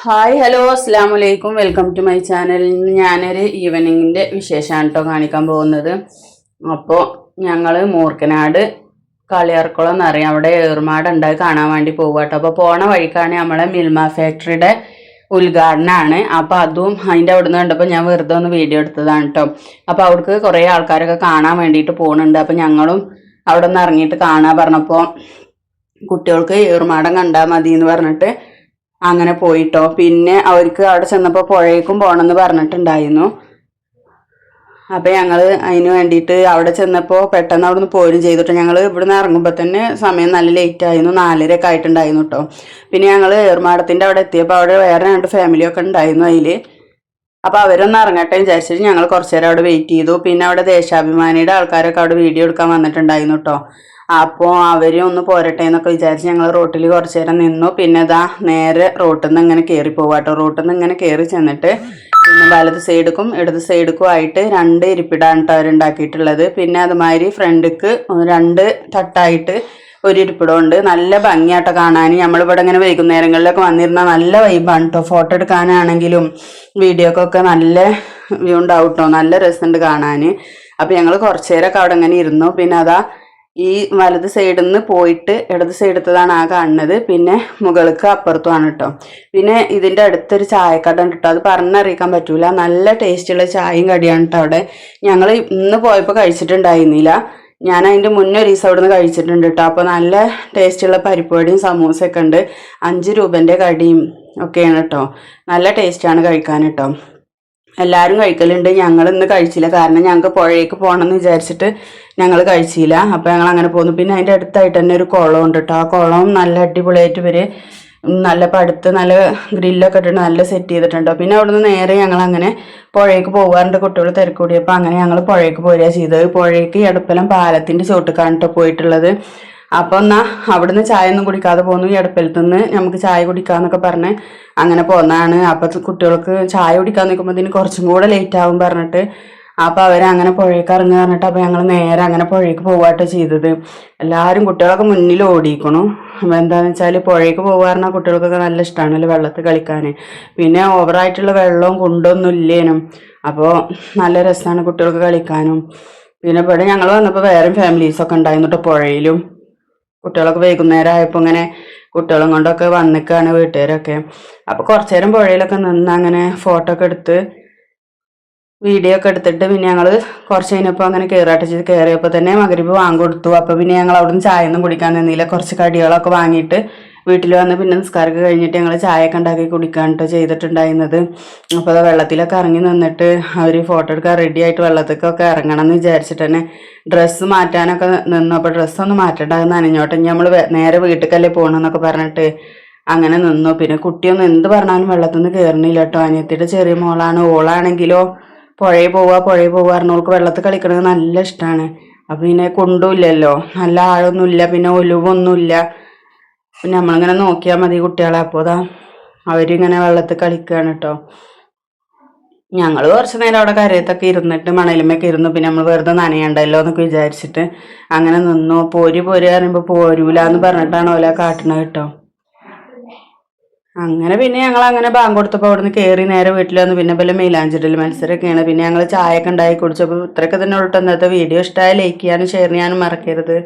Hi hello അസ്സാം വലൈക്കും welcome to my channel ഞാനൊരു ഈവനിങ്ങിന്റെ വിശേഷമാണ് കേട്ടോ കാണിക്കാൻ പോകുന്നത്. അപ്പോൾ ഞങ്ങൾ മൂർക്കനാട് കളിയാർക്കുളം എന്നറിയാം അവിടെ ഏർമാടുണ്ടായി കാണാൻ വേണ്ടി പോകുക കേട്ടോ അപ്പോൾ പോണ വഴിക്കാണ് നമ്മളെ മിൽമ ഫാക്ടറിയുടെ ഉദ്ഘാടനമാണ് അപ്പോൾ അതും അതിന്റെ അവിടെ നിന്ന് കണ്ടപ്പോൾ ഞാൻ വെറുതെ ഒന്ന് വീഡിയോ എടുത്തതാണ് കേട്ടോ അപ്പോൾ അവിടേക്ക് കുറേ ആൾക്കാരൊക്കെ കാണാൻ വേണ്ടിയിട്ട് പോകുന്നുണ്ട് അപ്പോൾ ഞങ്ങളും അവിടെ നിന്ന് ഇറങ്ങിയിട്ട് കാണാൻ പറഞ്ഞപ്പോൾ കുട്ടികൾക്ക് ഏറുമാടം കണ്ടാൽ മതി എന്ന് പറഞ്ഞിട്ട് അങ്ങനെ പോയിട്ടോ. പിന്നെ അവർക്ക് അവിടെ ചെന്നപ്പോൾ പുഴയ്ക്കും പോകണമെന്ന് പറഞ്ഞിട്ടുണ്ടായിരുന്നു. അപ്പം ഞങ്ങൾ അതിന് വേണ്ടിയിട്ട് അവിടെ ചെന്നപ്പോൾ പെട്ടെന്ന് അവിടെ നിന്ന് പോരും ചെയ്തിട്ട്. ഞങ്ങൾ ഇവിടുന്ന് ഇറങ്ങുമ്പോൾ തന്നെ സമയം നല്ല ലേറ്റ് ആയിരുന്നു. നാലരയൊക്കെ ആയിട്ടുണ്ടായിരുന്നു കേട്ടോ പിന്നെ ഞങ്ങൾ ഏർമാടത്തിന്റെ അവിടെ എത്തിയപ്പോൾ അവിടെ വേറെ രണ്ട് ഫാമിലിയൊക്കെ ഉണ്ടായിരുന്നു അതിൽ അപ്പോൾ അവരൊന്ന് ഇറങ്ങട്ടെ വിചാരിച്ചിട്ട് ഞങ്ങൾ കുറച്ച് നേരം അവിടെ വെയിറ്റ് ചെയ്തു. പിന്നെ അവിടെ ദേശാഭിമാനിയുടെ ആൾക്കാരൊക്കെ അവിടെ വീഡിയോ എടുക്കാൻ വന്നിട്ടുണ്ടായിരുന്നു കേട്ടോ അപ്പോൾ അവരും ഒന്ന് പോരട്ടെ എന്നൊക്കെ വിചാരിച്ച് ഞങ്ങൾ റോട്ടിൽ കുറച്ച് നേരം നിന്നു. പിന്നെ ഇതാ നേരെ റോട്ടിൽ നിന്ന് ഇങ്ങനെ കയറി പോവാട്ടോ. റോട്ടിൽ നിന്ന് ഇങ്ങനെ കയറി ചെന്നിട്ട് പിന്നെ വലത് സൈഡിക്കും ഇടത് സൈഡിക്കും ആയിട്ട് രണ്ട് ഇരിപ്പിടാണ് കേട്ടോ അവരുണ്ടാക്കിയിട്ടുള്ളത് പിന്നെ അതുമാതിരി ഫ്രണ്ടിക്ക് രണ്ട് തട്ടായിട്ട് ഒരു ഇരിപ്പിടമുണ്ട് നല്ല ഭംഗിയാട്ടോ കാണാൻ നമ്മളിവിടെ ഇങ്ങനെ വൈകുന്നേരങ്ങളിലൊക്കെ വന്നിരുന്ന നല്ല വൈബാണ് കേട്ടോ ഫോട്ടോ എടുക്കാനാണെങ്കിലും വീഡിയോക്കൊക്കെ നല്ല വ്യൂ ഉണ്ടാവും കേട്ടോ നല്ല രസമുണ്ട് കാണാൻ അപ്പം ഞങ്ങൾ കുറച്ചു നേരമൊക്കെ അവിടെ ഇങ്ങനെ ഇരുന്നു. പിന്നെ അതാ ഈ വലത് സൈഡിൽ നിന്ന് പോയിട്ട് ഇടത് സൈഡത്തതാണ് ആ കാണുന്നത്. പിന്നെ മുകൾക്ക് അപ്പുറത്തുമാണ് കേട്ടോ പിന്നെ ഇതിന്റെ അടുത്തൊരു ചായക്കട ഉണ്ട് കേട്ടോ അത് പറഞ്ഞറിയിക്കാൻ പറ്റൂല. നല്ല ടേസ്റ്റുള്ള ചായയും കടിയാണ് കേട്ടോ അവിടെ. ഞങ്ങൾ ഇന്ന് പോയപ്പോൾ കഴിച്ചിട്ടുണ്ടായിരുന്നില്ല. ഞാൻ അതിന്റെ മുന്നേ ഒരു ദിവസം അവിടെ നിന്ന് കഴിച്ചിട്ടുണ്ട് കേട്ടോ അപ്പോൾ നല്ല ടേസ്റ്റുള്ള പരിപ്പുവടിയും സമൂസയൊക്കെ ഉണ്ട്. അഞ്ച് രൂപന്റെ കടിയും ഒക്കെയാണ് കേട്ടോ നല്ല ടേസ്റ്റാണ് കഴിക്കാൻ കേട്ടോ എല്ലാവരും കഴിക്കലുണ്ട്. ഞങ്ങൾ ഇന്ന് കഴിച്ചില്ല. കാരണം ഞങ്ങൾക്ക് പുഴയ്ക്ക് പോകണമെന്ന് വിചാരിച്ചിട്ട് ഞങ്ങൾ കഴിച്ചില്ല. അപ്പോൾ ഞങ്ങൾ അങ്ങനെ പോന്നു. പിന്നെ അതിന്റെ അടുത്തായിട്ട് തന്നെ ഒരു കുളം ഉണ്ട് കേട്ടോ ആ കുളം നല്ല അടിപൊളിയായിട്ട് ഇവർ നല്ല പടുത്ത് നല്ല ഗ്രില്ലൊക്കെ ഇട്ടിട്ട് നല്ല സെറ്റ് ചെയ്തിട്ടുണ്ടോ. പിന്നെ അവിടുന്ന് നേരെ ഞങ്ങൾ അങ്ങനെ പുഴയ്ക്ക് പോകാറുണ്ട് കുട്ടികൾ തിരക്കൂടിയപ്പോൾ അങ്ങനെ ഞങ്ങൾ പുഴയ്ക്ക് പോരുക ചെയ്തത്. പുഴയ്ക്ക് എടപ്പലം പാലത്തിന്റെ ചോട്ടിക്കാണ് കേട്ടോ പോയിട്ടുള്ളത്. അപ്പോൾ എന്നാ അവിടുന്ന് ചായ ഒന്നും കുടിക്കാതെ പോന്നു. ഈ നിന്ന് നമുക്ക് ചായ കുടിക്കാന്നൊക്കെ പറഞ്ഞ് അങ്ങനെ പോന്നതാണ് അപ്പോൾ കുട്ടികൾക്ക് ചായ കുടിക്കാൻ നിൽക്കുമ്പോൾ കുറച്ചും കൂടെ ലേറ്റ് ആവും പറഞ്ഞിട്ട് അപ്പോൾ അവരങ്ങനെ പുഴയ്ക്ക് ഇറങ്ങുക പറഞ്ഞിട്ട് അപ്പോൾ ഞങ്ങൾ നേരെ അങ്ങനെ പുഴയ്ക്ക് പോവാട്ടോ ചെയ്തത്. എല്ലാവരും കുട്ടികളൊക്കെ മുന്നിൽ ഓടിക്കണു അപ്പോൾ എന്താണെന്ന് വെച്ചാൽ പുഴയ്ക്ക് പോകുക പറഞ്ഞാൽ കുട്ടികൾക്കൊക്കെ നല്ല ഇഷ്ടമാണല്ലോ വെള്ളത്തിൽ കളിക്കാൻ പിന്നെ ഓവറായിട്ടുള്ള വെള്ളവും കുണ്ടൊന്നും ഇല്ലേനും. അപ്പോൾ നല്ല രസമാണ് കുട്ടികൾക്ക് കളിക്കാനും. പിന്നെ ഇവിടെ ഞങ്ങൾ വന്നപ്പോൾ വേറെ ഫാമിലീസൊക്കെ ഉണ്ടായിരുന്നു പുഴയിലും. കുട്ടികളൊക്കെ വൈകുന്നേരം ആയപ്പോൾ ഇങ്ങനെ കുട്ടികളും കൊണ്ടൊക്കെ വന്നിക്കാണ് വീട്ടുകാരൊക്കെ. അപ്പോൾ കുറച്ചു നേരം പുഴയിലൊക്കെ നിന്ന് അങ്ങനെ ഫോട്ടോ ഒക്കെ എടുത്ത് വീഡിയോ ഒക്കെ എടുത്തിട്ട് പിന്നെ ഞങ്ങൾ കുറച്ച് കഴിഞ്ഞപ്പോൾ അങ്ങനെ കയറാട്ട് ചെയ്ത് കയറിയപ്പോൾ തന്നെ മകരിപ്പ് വാങ്ങിക്കൊടുത്തു അപ്പോൾ പിന്നെ ഞങ്ങൾ അവിടെ നിന്ന് ചായ ഒന്നും കുടിക്കാൻ നിന്നില്ല. കുറച്ച് കടികളൊക്കെ വാങ്ങിയിട്ട് വീട്ടിൽ വന്ന് പിന്നെ നിസ്കാരമൊക്കെ കഴിഞ്ഞിട്ട് ഞങ്ങൾ ചായയൊക്കെ ഉണ്ടാക്കി കുടിക്കാനിട്ടോ ചെയ്തിട്ടുണ്ടായിരുന്നത്. അപ്പോൾ അത് വെള്ളത്തിലൊക്കെ ഇറങ്ങി നിന്നിട്ട് അവർ ഫോട്ടോ എടുക്കാൻ റെഡി ആയിട്ട് വെള്ളത്തിലൊക്കെ ഇറങ്ങണം എന്ന് വിചാരിച്ചിട്ട് തന്നെ ഡ്രസ്സ് മാറ്റാനൊക്കെ നിന്നു. അപ്പോൾ ഡ്രസ്സൊന്നും മാറ്റണ്ടാകുന്ന നനഞ്ഞോട്ടെ. നമ്മൾ നേരെ വീട്ടിലേക്കല്ലേ പോകണമെന്നൊക്കെ പറഞ്ഞിട്ട് അങ്ങനെ നിന്നു. പിന്നെ കുട്ടിയൊന്നും എന്ത് പറഞ്ഞാലും വെള്ളത്തിൽ നിന്ന് കയറണില്ല കേട്ടോ അനിയത്തിയുടെ ചെറിയ മോളാണ്. ഓളാണെങ്കിലോ പുഴയിൽ പോവുക പുഴയിൽ പോവുക പറഞ്ഞവൾക്ക് വെള്ളത്തിൽ കളിക്കണത് നല്ല ഇഷ്ടമാണ് അപ്പം പിന്നെ കൊണ്ടുമില്ലല്ലോ നല്ല ആഴൊന്നുമില്ല പിന്നെ ഒലുവൊന്നുമില്ല. പിന്നെ നമ്മളിങ്ങനെ നോക്കിയാൽ മതി കുട്ടികളെ അപ്പോൾ അതാ അവരിങ്ങനെ വെള്ളത്തിൽ കളിക്കുകയാണ് കേട്ടോ ഞങ്ങൾ കുറച്ച് നേരം അവിടെ കരയത്തൊക്കെ ഇരുന്നിട്ട് മണലുമൊക്കെ ഇരുന്നു പിന്നെ നമ്മൾ വെറുതെ നനയണ്ടല്ലോ എന്നൊക്കെ വിചാരിച്ചിട്ട് അങ്ങനെ നിന്നു. പോരി പോരി പറയുമ്പോൾ പോരൂല എന്ന് പറഞ്ഞിട്ടാണ് ഓല കാട്ടണത് കേട്ടോ അങ്ങനെ പിന്നെ ഞങ്ങൾ അങ്ങനെ ബാങ്ക് കൊടുത്തപ്പോൾ അവിടുന്ന് കയറി നേരെ വീട്ടിൽ വന്ന്. പിന്നെ വല്ല മൈലാഞ്ചിടൽ മത്സരമൊക്കെയാണ്. പിന്നെ ഞങ്ങൾ ചായയൊക്കെ ഉണ്ടാക്കി കുടിച്ചപ്പോൾ ഇത്രയൊക്കെ തന്നെ ഉള്ളൂ ഇന്നത്തെ വീഡിയോ ഇഷ്ടമായ ലൈക്ക് ചെയ്യാനും ഷെയർ ചെയ്യാനും മറക്കരുത്.